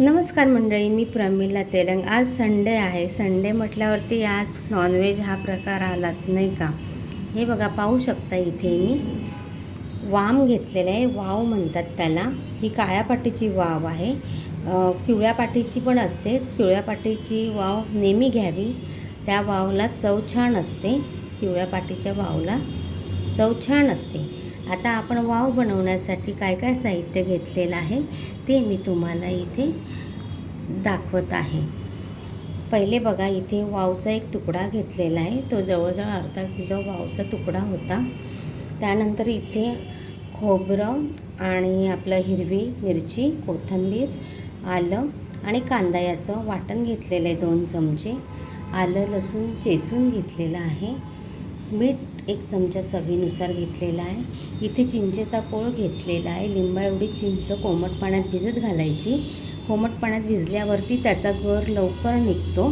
नमस्कार मंडळी मी प्रमिला तेलंग. आज संडे आहे. संडे म्हटल्यावरती आज नॉनव्हेज हा प्रकार आलाच नाही का? हे बघा पाहू शकता इथे मी. वाम घेतलेला आहे. वाव म्हणतात त्याला. ही काळ्या पाटीची वाव आहे. पिवळ्या पाटीची पण असते. पिवळ्या पाटीची वाव नेहमी घ्यावी. त्या वावला चव छान असते. पिवळ्या पाटीच्या वावला चव छान असते. आता आपण वाव बनवण्यासाठी काय काय साहित्य घेतलेलं आहे ते मी तुम्हाला इथे दाखवत आहे. पहिले बघा इथे वावचा एक तुकडा घेतलेला आहे. तो जवळजवळ अर्धा किलो वावचा तुकडा होता. त्यानंतर इथे खोबरं आणि आपलं हिरवी मिरची कोथिंबीर आलं आणि कांदा याचं वाटण घेतलेलं आहे दोन चमचे. आलं लसूण चेचून घेतलेलं आहे. मीठ एक चमचा चवीनुसार घेतलेला आहे. इथे चिंचेचा कोळ घेतलेला आहे. लिंबा एवढी चिंच कोमट पाण्यात भिजत घालायची. कोमट पाण्यात भिजल्यावरती त्याचा गर लवकर निघतो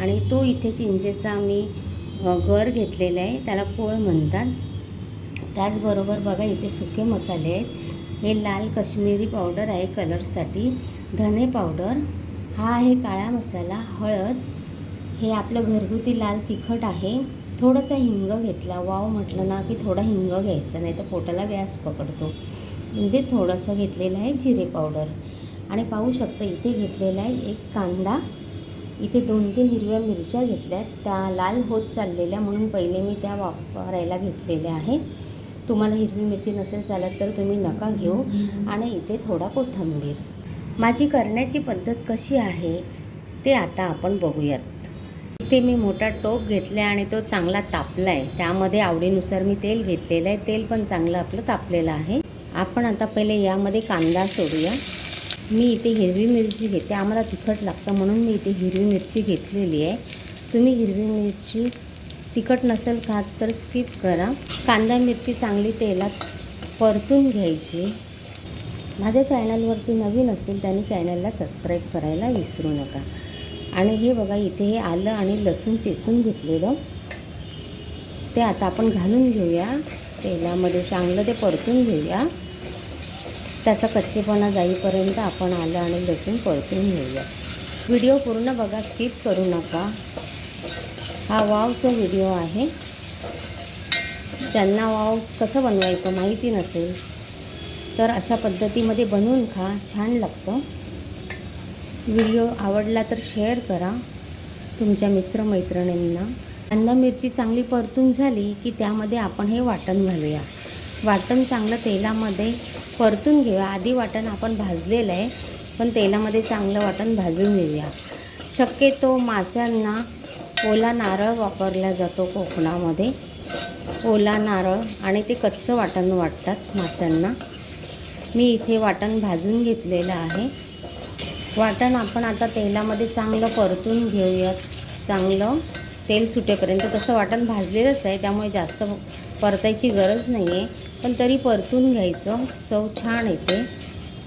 आणि तो इथे चिंचेचा मी गर घेतलेला आहे. त्याला कोळ म्हणतात. त्याचबरोबर बघा इथे सुके मसाले आहेत. हे लाल कश्मीरी पावडर आहे कलरसाठी. धने पावडर. हा आहे काळा मसाला. हळद. हे आपलं घरगुती लाल तिखट आहे. थोडंसं हिंग घेतला. वाव म्हटलं ना की थोडा हिंग घ्यायचा नाही तर पोटाला गॅस पकडतो. म्हणजे थोडंसं घेतलेलं आहे जिरे पावडर. आणि पाहू शकता इथे घेतलेला आहे एक कांदा. इथे दोन तीन हिरव्या मिरच्या घेतल्या त्या लाल होत चाललेल्या म्हणून पहिले मी त्या वापरायला घेतलेल्या आहेत. तुम्हाला हिरवी मिरची नसेल चालत तर तुम्ही नका घेऊ. आणि इथे थोडा कोथिंबीर. माझी करण्याची पद्धत कशी आहे ते आता आपण बघूयात. इथे मी मोठा टोप घेतला आहे आणि तो चांगला तापला आहे त्यामध्ये आवडीनुसार मी तेल घेतलेलं आहे. तेल पण चांगलं आपलं तापलेलं आहे. आपण आता पहिले यामध्ये कांदा सोडूया. मी इथे हिरवी मिरची घेते. आम्हाला तिखट लागतं म्हणून मी इथे हिरवी मिरची घेतलेली आहे. तुम्ही हिरवी मिरची तिखट नसेल खात तर स्किप करा. कांदा मिरची चांगली तेलात परतून घ्यायची. माझ्या चॅनलवरती नवीन असतील त्यांनी चॅनलला सबस्क्राईब करायला विसरू नका. आणि हे बघा इथे हे आलं आणि लसूण चेचून घेतलेलं. ते आता आपण घालून घेऊया. तेलामध्ये चांगलं ते परतून घेऊया. त्याचा कच्चेपणा जाईपर्यंत आपण आलं आणि लसूण परतून घेऊया. व्हिडिओ पूर्ण बघा स्किप करू नका. हा वावचा व्हिडिओ आहे. त्यांना वाव कसं बनवायचं माहिती नसेल तर अशा पद्धतीमध्ये बनवून खा छान लागतं. व्हिडिओ आवडला तर शेअर करा. तुमच्या मित्रमैत्रिणींना. कांदा मिरची चांगली परतून झाली की त्यामध्ये आपण हे वाटण घालूया. वाटण चांगलं तेलामध्ये परतून घेऊया. आधी वाटण आपण भाजलेलं आहे पण तेलामध्ये चांगलं वाटण भाजून घेऊया. शक्यतो माशांना ओला नारळ वापरला जातो कोकणामध्ये. ओला नारळ आणि ते कच्चं वाटण वाटतात माशांना. मी इथे वाटण भाजून घेतलेलं आहे. वाटण आपण आता तेलामध्ये चांगलं परतून घेऊयात. चांगलं तेल सुटेपर्यंत. तसं वाटण भाजलेलंच आहे त्यामुळे जास्त परतायची गरज नाही आहे पण तरी परतून घ्यायचं. चव छान येते.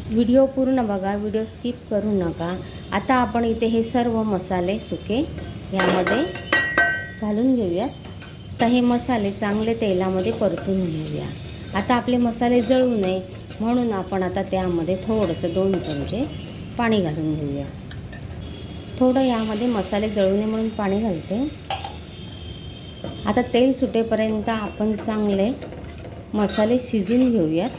व्हिडिओ पूर्ण बघा. व्हिडिओ स्किप करू नका. आता आपण इथे हे सर्व मसाले सुके यामध्ये घालून घेऊयात. तर हे मसाले चांगले तेलामध्ये परतून घेऊया. आता आपले मसाले जळू नये. म्हणून आपण आता त्यामध्ये थोडंसं दोन चमचे पाणी घालून घेऊया. थोडं यामध्ये मसाले जळू नये म्हणून पाणी घालते. आता तेल सुटेपर्यंत आपण चांगले मसाले शिजून घेऊयात.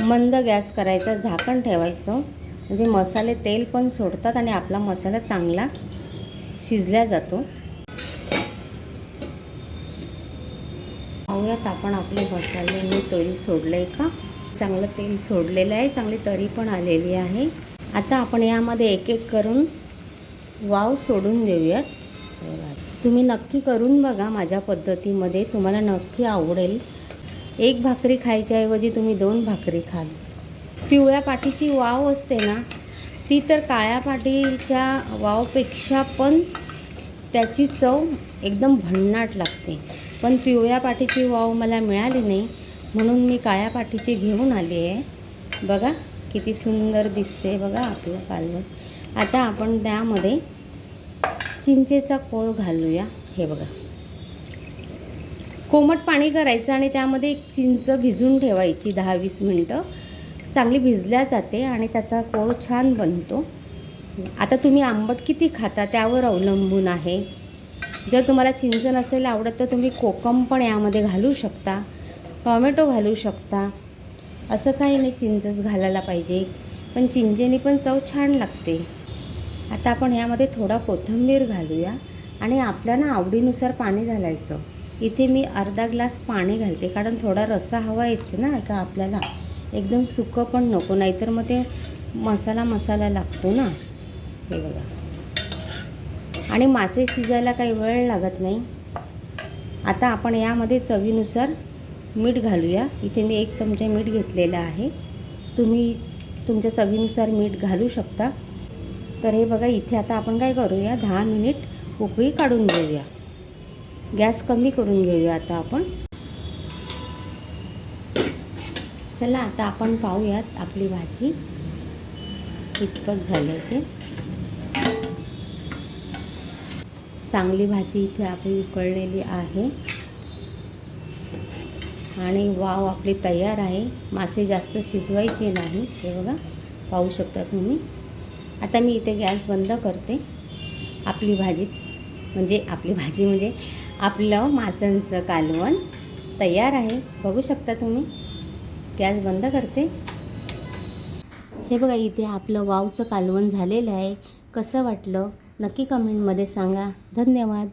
मंद गॅस करायचा झाकण ठेवायचं. म्हणजे मसाले तेल पण सोडतात आणि आपला मसाला चांगला शिजला जातो. पाहूयात आपण आपले मसाले मी तेल सोडलं आहे का? चांगलं तेल सोडलेलं आहे चांगली तरी पण आलेली आहे. आता आपण यामध्ये एक एक करून वाव सोडून देऊयात. तुम्ही नक्की करून बघा माझ्या पद्धतीमध्ये तुम्हाला नक्की आवडेल. एक भाकरी खायच्याऐवजी तुम्ही दोन भाकरी खाल. पिवळ्या पाठीची वाव असते ना ती तर काळ्या पाठीच्या वावपेक्षा पण त्याची चव एकदम भन्नाट लागते. पण पिवळ्या पाठीची वाव मला मिळाली नाही. म्हणून मी काळ्या पाठीची घेऊन आली आहे. बघा किती सुंदर दिसते बघा आपलं कालवण आता आपण त्यामध्ये चिंचेचा कोळ घालूया. हे बघा. कोमट पाणी करायचं आणि त्यामध्ये एक चिंच भिजून ठेवायची दहा वीस मिनटं. चांगली भिजल्या जाते आणि त्याचा कोळ छान बनतो. आता तुम्ही आंबट किती खाता त्यावर अवलंबून आहे. जर तुम्हाला चिंच नसेल आवडत तर तुम्ही कोकम पण यामध्ये घालू शकता. टॉमॅटो घालू शकता. असं काही नाही चिंचच घालायला पाहिजे. पण चिंचेने पण चव छान लागते. आता आपण यामध्ये थोडा कोथिंबीर घालूया. आणि आपल्याला आवडीनुसार पाणी घालायचं. इथे मी अर्धा ग्लास पाणी घालते कारण थोडा रस्सा हवा हवायच ना का आपल्याला एकदम सुकं पण नको नाहीतर मग ते मसाला मसाला लागतो ना. हे बघा. आणि मासे शिजायला काही वेळ लागत नाही. आता आपण यामध्ये चवीनुसार मीठ घालूया. इथे मी एक चमचा मीठ घेतलेला आहे. तुम्ही तुमच्या चवीनुसार मीठ घालू शकता. तर हे बघा इथे आता आपण काय करूया? दहा मिनिट उकळी काढून घेऊया. गॅस कमी करून घेऊया आता आपण. चला आता आपण पाहूयात आपली भाजी. कितपत झाली आहे ते चांगली भाजी इथे आपली उकळलेली आहे. आणि वाव आपली तयार आहे. मासे जास्त शिजवायचे नाही. हे बघा पाहू शकता तुम्ही. आता मी इथे गॅस बंद करते. आपली भाजी म्हणजे आपली भाजी म्हणजे आपलं माशांचं कालवण तयार आहे. बघू शकता तुम्ही. गॅस बंद करते. हे बघा इथे आपलं वावचं कालवण झालेलं आहे. कसं वाटलं? नक्की कमेंटमध्ये सांगा. धन्यवाद.